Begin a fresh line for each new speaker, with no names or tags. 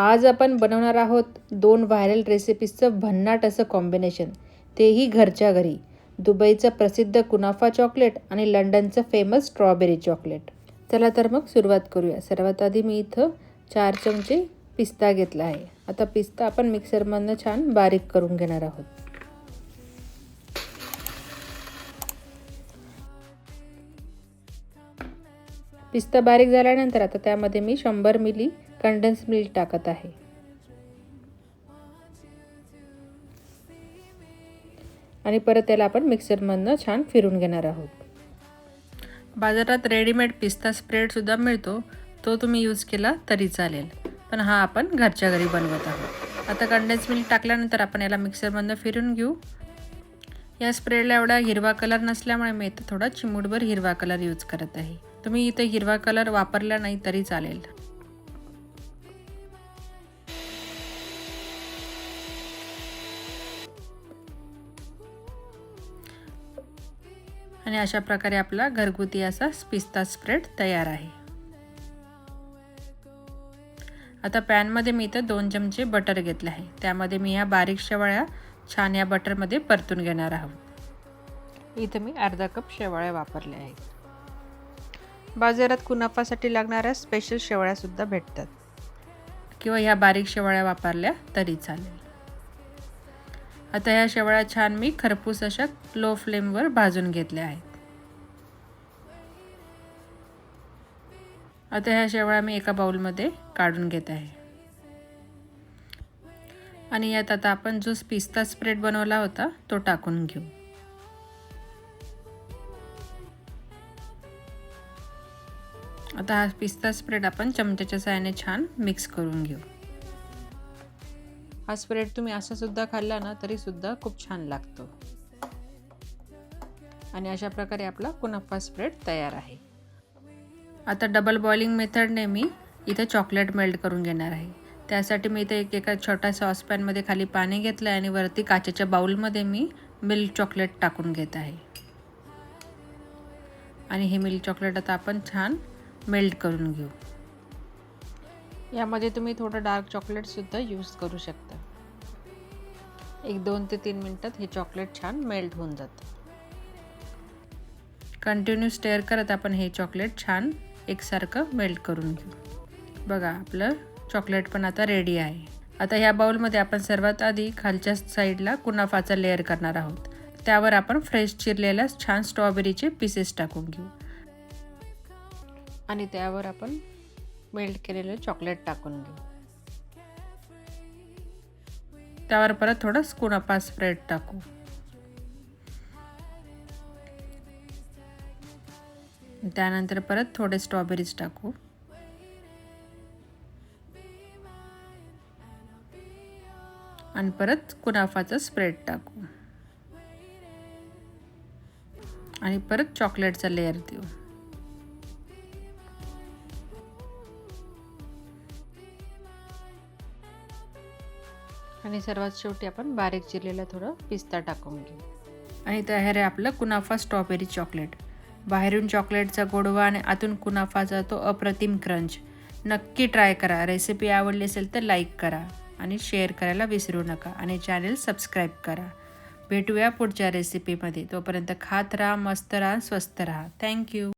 आज आपण बनवणार आहोत दोन व्हायरल रेसिपीजचं भन्नाट असं कॉम्बिनेशन तेही घरच्या घरी. दुबईचं प्रसिद्ध कुनाफा चॉकलेट आणि लंडनचं फेमस स्ट्रॉबेरी चॉकलेट चला तर मग सुरुवात करूया. सर्वात आधी मी इथं चार चमचे पिस्ता घेतला आहे. आता पिस्ता आपण मिक्सरमधनं छान बारीक करून घेणार आहोत. पिस्ता बारीक झाल्यानंतर आता त्यामध्ये मी शंभर मिली कंडेन्स मिल्क टाकत आहे. आणि परत त्याला आपण मिक्सरमधनं छान फिरून घेणार आहोत. बाजारात रेडीमेड पिस्ता स्प्रेडसुद्धा मिळतो. तो तुम्ही यूज केला तरी चालेल. पण हा आपण घरच्या घरी बनवत आहोत. आता कंडेन्स मिल्क टाकल्यानंतर आपण याला मिक्सरमधनं फिरून घेऊ. या स्प्रेडला एवढा हिरवा कलर नसल्यामुळे मी इथं थोडा चिमूटभर हिरवा कलर यूज करत आहे. तुम्ही इथे हिरवा कलर वापरला नाही तरी चालेल. आणि अशा प्रकारे आपला घरगुती असा पिस्ता स्प्रेड तयार आहे. आता पॅनमध्ये मी इथं दोन चमचे बटर घेतले आहे. त्यामध्ये मी ह्या बारीक शेवाळ्या छान या बटरमध्ये परतून घेणार आहोत. इथं मी अर्धा कप शेवाळ्या वापरल्या आहेत. बाजारात कुनाफासाठी लागणाऱ्या स्पेशल शेवाळ्यासुद्धा भेटतात. किंवा ह्या बारीक शेवाळ्या वापरल्या तरी चालेल. आता ह्या शेवाळ्या छान मी खरपूस अशा लो फ्लेमवर भाजून घेतल्या आहेत. आता ह्या शेवाळ्या मी एका बाउलमध्ये काढून घेत आहे. आणि यात आता आपण जो पिस्ता स्प्रेड बनवला होता तो टाकून घेऊ. आता हा पिस्ता स्प्रेड आपण चमच्याच्या साहाय्याने छान मिक्स करून घेऊ. हा स्प्रेड तुम्ही असा सुद्धा खाल्ला ना तरी सुद्धा खूप छान लागतो. आणि अशा प्रकारे आपला कुनाफा स्प्रेड तयार आहे. आता डबल बॉइलिंग मेथडने मी इथे चॉकलेट मेल्ट करून घेणार आहे. त्यासाठी मी इथे एक एका छोट्या सॉसपॅनमध्ये खाली पाणी घेतलं आहे आणि वरती काचेच्या बाउलमध्ये मी मिल्क चॉकलेट टाकून घेत आहे. आणि हे मिल्क चॉकलेट आता आपण छान मेल्ट करून घेऊ. यामध्ये तुम्ही थोडं डार्क चॉकलेटसुद्धा यूज करू शकता. एक दोन ते तीन मिनटात हे चॉकलेट छान मेल्ट होऊन जातं. कंटिन्यू स्टेअर करत आपण हे चॉकलेट छान एकसारखं मेल्ट करून घेऊ. बघा आपलं चॉकलेट पण आता रेडी आहे. आता ह्या बाउलमध्ये आपण सर्वात आधी खालच्या साईडला कुनाफाचा लेअर करणार आहोत. त्यावर आपण फ्रेश चिरलेल्या छान स्ट्रॉबेरीचे पीसेस टाकून घेऊ. आणि त्यावर आपण मेल्ट केलेलं चॉकलेट टाकून घेऊ. त्यावर परत थोडं कुनाफा स्प्रेड टाकू. त्यानंतर परत थोडे स्ट्रॉबेरीज टाकू. आणि परत कुनाफाचं स्प्रेड टाकू. आणि परत चॉकलेटचा लेअर देऊ. आणि सर्वात शेवटी आपण बारीक चिरलेला थोडं पिस्ता टाकून घेऊ. आणि तयार आहे आपलं कुनाफा स्ट्रॉबेरी चॉकलेट. बाहेरून चॉकलेटचा गोडवा आणि आतून कुनाफाचा तो अप्रतिम क्रंच. नक्की ट्राय करा. रेसिपी आवडली असेल तर लाईक करा आणि शेअर करायला विसरू नका आणि चॅनेल सबस्क्राईब करा. भेटूया पुढच्या रेसिपीमध्ये. तोपर्यंत खात राहा मस्त राहा स्वस्त राहा. थँक्यू